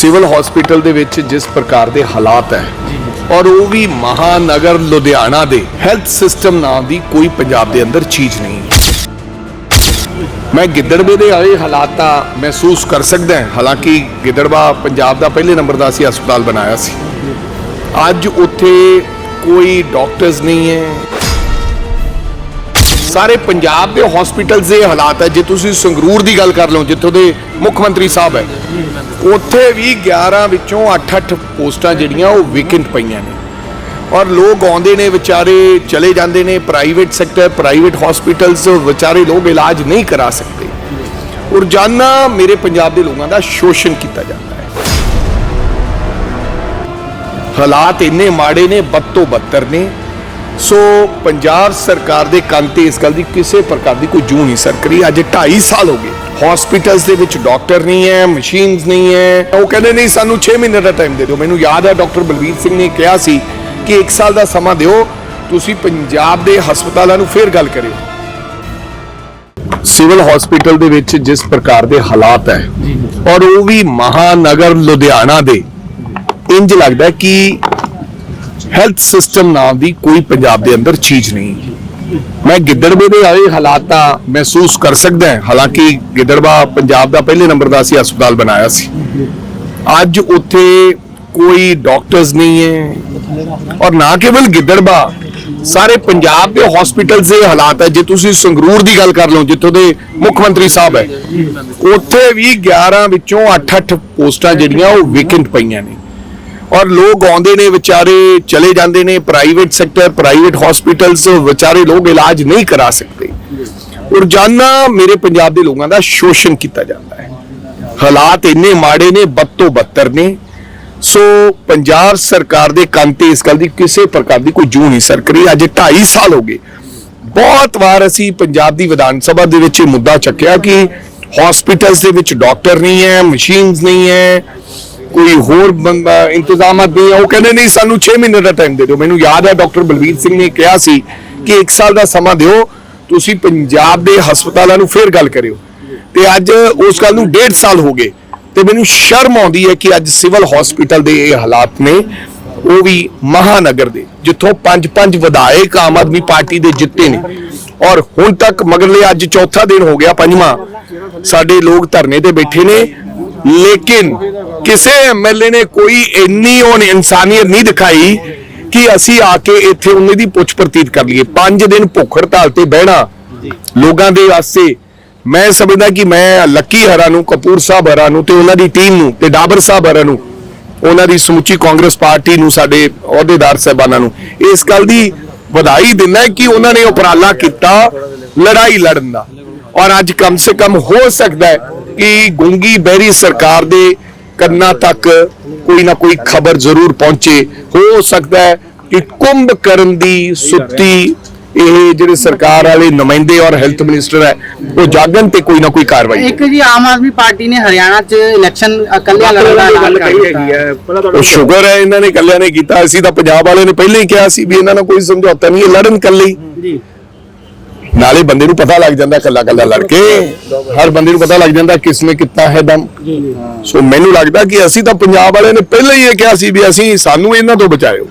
Civil hospital ਦੇ ਵਿੱਚ ਜਿਸ ਪ੍ਰਕਾਰ ਦੇ ਹਾਲਾਤ ਹੈ ਔਰ ਉਹ ਵੀ ਮਹਾਨਗਰ ਲੁਧਿਆਣਾ ਦੇ ਹੈਲਥ ਸਿਸਟਮ ਨਾਂ ਦੀ ਕੋਈ ਪੰਜਾਬ ਦੇ ਅੰਦਰ ਚੀਜ਼ ਨਹੀਂ ਮੈਂ ਗਿੱਦੜਵੇ ਦੇ ਆਏ ਹਾਲਾਤਾਂ ਮਹਿਸੂਸ ਕਰ ਸਕਦਾ ਹਾਂ। ਹਾਲਾਂਕਿ ਗਿੱਦੜਵਾ ਪੰਜਾਬ ਦਾ ਪਹਿਲੇ ਨੰਬਰ ਦਾ ਸੀ ਹਸਪਤਾਲ ਬਣਾਇਆ ਸੀ। ਅੱਜ ਉੱਥੇ ਕੋਈ ਡਾਕਟਰਸ ਨਹੀਂ ਹੈ। ਸਾਰੇ ਪੰਜਾਬ ਦੇ ਹਸਪੀਟਲਸ ਦੇ ਹਾਲਾਤ ਹੈ। ਜੇ ਤੁਸੀਂ ਸੰਗਰੂਰ ਦੀ ਗੱਲ ਕਰ ਲਓ, ਜਿੱਥੋਂ ਦੇ ਮੁੱਖ ਮੰਤਰੀ ਸਾਹਿਬ ਹੈ, ਉੱਥੇ ਵੀ 11 ਵਿੱਚੋਂ 8-8 ਪੋਸਟਾਂ ਜਿਹੜੀਆਂ ਉਹ ਵੀਕੈਂਟ ਪਈਆਂ ਨੇ। ਔਰ ਲੋਕ ਆਉਂਦੇ ਨੇ, ਵਿਚਾਰੇ ਚਲੇ ਜਾਂਦੇ ਨੇ ਪ੍ਰਾਈਵੇਟ ਸੈਕਟਰ ਪ੍ਰਾਈਵੇਟ ਹਸਪੀਟਲਸ ਵਿਚਾਰੇ ਲੋਕ ਇਲਾਜ ਨਹੀਂ ਕਰਾ ਸਕਦੇ। ਰੋਜ਼ਾਨਾ ਮੇਰੇ ਪੰਜਾਬ ਦੇ ਲੋਕਾਂ ਦਾ ਸ਼ੋਸ਼ਣ ਕੀਤਾ ਜਾਂਦਾ ਹੈ। ਹਾਲਾਤ ਇੰਨੇ ਮਾੜੇ ਨੇ ਬਦ ਤੋਂ ਬੱਤਰ ਨੇ। ਸੋ ਪੰਜਾਬ ਸਰਕਾਰ ਦੇ ਕੰਨ ਤੇ ਇਸ ਗੱਲ ਦੀ ਕਿਸੇ ਪ੍ਰਕਾਰ ਦੀ ਕੋਈ ਜੂ ਨਹੀਂ ਸਰਕਰੀ ਅੱਜ 2.5 ਸਾਲ ਹੋ ਗਏ। ਹਸਪੀਟਲਸ ਦੇ ਵਿੱਚ ਡਾਕਟਰ ਨਹੀਂ ਹੈ ਮਸ਼ੀਨਸ ਨਹੀਂ ਹੈ। ਉਹ ਕਹਿੰਦੇ ਨਹੀਂ ਸਾਨੂੰ 6 ਮਹੀਨੇ ਦਾ ਟਾਈਮ ਦੇ ਦਿਓ। ਮੈਨੂੰ ਯਾਦ ਹੈ ਡਾਕਟਰ ਬਲਵੀਰ ਸਿੰਘ ਨੇ ਕਿਹਾ ਸੀ ਕਿ 1 ਸਾਲ ਦਾ ਸਮਾਂ ਦਿਓ ਤੁਸੀਂ ਪੰਜਾਬ ਦੇ ਹਸਪਤਾਲਾਂ ਨੂੰ ਫੇਰ ਗੱਲ ਕਰਿਓ। ਸਿਵਲ ਹਸਪੀਟਲ ਦੇ ਵਿੱਚ ਜਿਸ ਪ੍ਰਕਾਰ ਦੇ ਹਾਲਾਤ ਹੈ ਔਰ ਉਹ ਵੀ ਮਹਾਨਗਰ ਲੁਧਿਆਣਾ ਦੇ ਇੰਜ ਲੱਗਦਾ ਕਿ ਹੈਲਥ ਸਿਸਟਮ ਨਾਮ ਦੀ ਕੋਈ ਪੰਜਾਬ ਦੇ ਅੰਦਰ ਚੀਜ਼ ਨਹੀਂ। ਮੈਂ ਗਿੱਦੜਵੇ ਦੇ ਆਏ ਹਾਲਾਤਾਂ ਮਹਿਸੂਸ ਕਰ ਸਕਦਾ ਹਾਂ। ਹਾਲਾਂਕਿ ਗਿੱਦੜਵਾ ਪੰਜਾਬ ਦਾ ਪਹਿਲੇ ਨੰਬਰ ਦਾ ਸੀ ਹਸਪਤਾਲ ਬਣਾਇਆ ਸੀ। ਅੱਜ ਉੱਥੇ ਕੋਈ ਡਾਕਟਰਸ ਨਹੀਂ ਹੈ ਔਰ ਨਾ ਕੇਵਲ ਗਿੱਦੜਵਾ ਸਾਰੇ ਪੰਜਾਬ ਦੇ ਹਸਪੀਟਲਸ ਦੇ ਹਾਲਾਤ ਹੈ। ਜੇ ਤੁਸੀਂ ਸੰਗਰੂਰ ਦੀ ਗੱਲ ਕਰ ਲਓ, ਜਿੱਥੋਂ ਦੇ ਮੁੱਖ ਮੰਤਰੀ ਸਾਹਿਬ ਹੈ, ਉੱਥੇ ਵੀ 11 ਵਿੱਚੋਂ 8-8 ਪੋਸਟਾਂ ਜਿਹੜੀਆਂ ਉਹ ਵੈਕੈਂਟ ਪਈਆਂ ਨੇ। ਔਰ ਲੋਕ ਆਉਂਦੇ ਨੇ, ਵਿਚਾਰੇ ਚਲੇ ਜਾਂਦੇ ਨੇ ਪ੍ਰਾਈਵੇਟ ਸੈਕਟਰ ਪ੍ਰਾਈਵੇਟ ਹਸਪੀਟਲਸ ਵਿਚਾਰੇ ਲੋਕ ਇਲਾਜ ਨਹੀਂ ਕਰਾ ਸਕਦੇ। ਰੋਜ਼ਾਨਾ ਮੇਰੇ ਪੰਜਾਬ ਦੇ ਲੋਕਾਂ ਦਾ ਸ਼ੋਸ਼ਣ ਕੀਤਾ ਜਾਂਦਾ ਹੈ। ਹਾਲਾਤ ਇੰਨੇ ਮਾੜੇ ਨੇ ਬਦ ਤੋਂ ਬੱਤਰ ਨੇ। ਸੋ ਪੰਜਾਬ ਸਰਕਾਰ ਦੇ ਕੰਨ ਤੇ ਇਸ ਗੱਲ ਦੀ ਕਿਸੇ ਪ੍ਰਕਾਰ ਦੀ ਕੋਈ ਜੂ ਨਹੀਂ ਸਰਕਰੀ ਅੱਜ 2.5 ਸਾਲ ਹੋ ਗਏ। ਬਹੁਤ ਵਾਰ ਅਸੀਂ ਪੰਜਾਬ ਦੀ ਵਿਧਾਨ ਸਭਾ ਦੇ ਵਿੱਚ ਇਹ ਮੁੱਦਾ ਚੱਕਿਆ ਕਿ ਹਸਪੀਟਲਸ ਦੇ ਵਿੱਚ ਡਾਕਟਰ ਨਹੀਂ ਹੈ ਮਸ਼ੀਨਸ ਨਹੀਂ ਹੈ। ਕੋਈ ਹੋਰ ਬੰਦਾ ਇੰਤਜ਼ਾਮਾਤ ਉਹ ਕਹਿੰਦੇ, ਨਹੀਂ, ਸਾਨੂੰ 6 ਮਹੀਨੇ ਦਾ ਟਾਈਮ ਦੇ ਦਿਓ। ਮੈਨੂੰ ਯਾਦ ਹੈ, ਡਾਕਟਰ ਬਲਵੀਰ ਸਿੰਘ ਨੇ ਕਿਹਾ ਸੀ ਕਿ 1 ਸਾਲ ਦਾ ਸਮਾਂ ਦਿਓ, ਤੁਸੀਂ ਪੰਜਾਬ ਦੇ ਹਸਪਤਾਲਾਂ ਨੂੰ ਫੇਰ ਗੱਲ ਕਰਿਓ। ਤੇ ਅੱਜ ਉਸ ਗੱਲ ਨੂੰ 1.5 ਸਾਲ ਹੋ ਗਏ ਤੇ ਮੈਨੂੰ ਸ਼ਰਮ ਆਉਂਦੀ ਹੈ ਕਿ ਅੱਜ ਸਿਵਲ ਹਸਪੀਟਲ ਦੇ ਇਹ ਹਾਲਾਤ ਨੇ, ਉਹ ਵੀ ਮਹਾਨਗਰ ਦੇ, ਜਿੱਥੋਂ ਪੰਜ ਪੰਜ ਵਿਧਾਇਕ ਆਮ ਆਦਮੀ ਪਾਰਟੀ ਦੇ ਜਿੱਤੇ ਨੇ। ਔਰ ਹੁਣ ਤੱਕ ਮਗਰਲੇ ਅੱਜ ਚੌਥਾ ਦਿਨ ਹੋ ਗਿਆ, ਪੰਜਵਾਂ, ਸਾਡੇ ਲੋਕ ਧਰਨੇ ਤੇ ਬੈਠੇ ਨੇ ਲੇਕਿਨ ਕਿਸੇ ਐਮਐਲਏ ਨੇ ਕੋਈ ਇੰਨੀ ਉਹ ਇਨਸਾਨੀਅਤ ਨਹੀਂ ਦਿਖਾਈ ਕਿ ਅਸੀਂ ਆ ਕੇ ਇੱਥੇ ਉਹਨੇ ਦੀ ਪੁੱਛ ਪ੍ਰਤੀਤ ਕਰ ਲਈਏ। ਪੰਜ ਦਿਨ ਭੁੱਖ ਹੜਤਾਲ ਤੇ ਬਹਿਣਾ ਲੋਕਾਂ ਦੇ ਵਾਸਤੇ, ਮੈਂ ਸਮਝਦਾ ਕਿ ਮੈਂ ਲੱਕੀ ਹਰਾ ਨੂੰ ਕਪੂਰ ਸਾਹਿਬ ਹਰਾ ਨੂੰ ਤੇ ਉਹਨਾਂ ਦੀ ਟੀਮ ਨੂੰ ਤੇ ਡਾਬਰ ਸਾਹਿਬ ਹਰਾ ਨੂੰ, ਉਹਨਾਂ ਦੀ ਸਮੁੱਚੀ ਕਾਂਗਰਸ ਪਾਰਟੀ ਨੂੰ, ਸਾਡੇ ਅਹੁਦੇਦਾਰ ਸਾਹਿਬਾਨਾਂ ਨੂੰ, ਇਸ ਗੱਲ ਦੀ ਵਧਾਈ ਦਿੰਦਾ ਕਿ ਉਹਨਾਂ ਨੇ ਉਪਰਾਲਾ ਕੀਤਾ ਲੜਾਈ ਲੜਨ ਦਾ। ਔਰ ਅੱਜ ਕਮ ਸੇ ਕਮ ਹੋ ਸਕਦਾ ਹੈ ਕਿ ਗੁੰਗੀ ਬਹਿਰੀ ਸਰਕਾਰ ਦੇ ਕੰਨਾਂ ਤੱਕ ਕੋਈ ਨਾ ਕੋਈ ਖਬਰ ਜ਼ਰੂਰ ਪਹੁੰਚੇ। ਹੋ ਸਕਦਾ ਹੈ ਕਿ ਕੁੰਭ ਕਰਨ ਦੀ ਸੁੱਤੀ ਇਹ ਜਿਹੜੇ ਸਰਕਾਰ ਵਾਲੇ ਨੁਮਾਇੰਦੇ ਔਰ ਹੈਲਥ ਮਿਨਿਸਟਰ ਹੈ ਉਹ ਜਾਗਣ ਤੇ ਕੋਈ ਨਾ ਕੋਈ ਕਾਰਵਾਈ ਇੱਕ ਜੀ ਆਮ ਆਦਮੀ ਪਾਰਟੀ ਨੇ ਹਰਿਆਣਾ 'ਚ ਇਲੈਕਸ਼ਨ ਇਕੱਲਿਆਂ ਲੜਨ ਦਾ ਐਲਾਨ ਕਰ ਦਿੱਤਾ। ਉਹ ਸ਼ੁਕਰ ਹੈ ਇਹਨਾਂ ਨੇ ਇਕੱਲਿਆਂ ਨੇ ਕੀਤਾ। ਅਸੀਂ ਤਾਂ ਪੰਜਾਬ ਵਾਲਿਆਂ ਨੇ ਪਹਿਲਾਂ ਹੀ ਕਿਹਾ ਸੀ ਵੀ ਇਹਨਾਂ ਨਾਲ ਕੋਈ ਸਮਝੌਤਾ ਨਹੀਂ ਇਹ ਲੜਨ ਇਕੱਲੇ ਹੀ। ਜੀ। ਨਾਲੇ ਬੰਦੇ ਨੂੰ ਪਤਾ ਲੱਗ ਜਾਂਦਾ ਕੱਲਾ ਕੱਲਾ ਲੜ ਕੇ। ਹਰ ਬੰਦੇ ਨੂੰ ਪਤਾ ਲੱਗ ਜਾਂਦਾ ਕਿਸ ਨੇ ਕਿੱਤਾ ਹੈ ਦਮ। ਸੋ ਮੈਨੂੰ ਲੱਗਦਾ ਕਿ ਅਸੀਂ ਤਾਂ ਪੰਜਾਬ ਵਾਲਿਆਂ ਨੇ ਪਹਿਲਾਂ ਹੀ ਇਹ ਕਿਹਾ ਸੀ ਵੀ ਅਸੀਂ ਸਾਨੂੰ ਇਹਨਾਂ ਤੋਂ ਬਚਾਇਓ।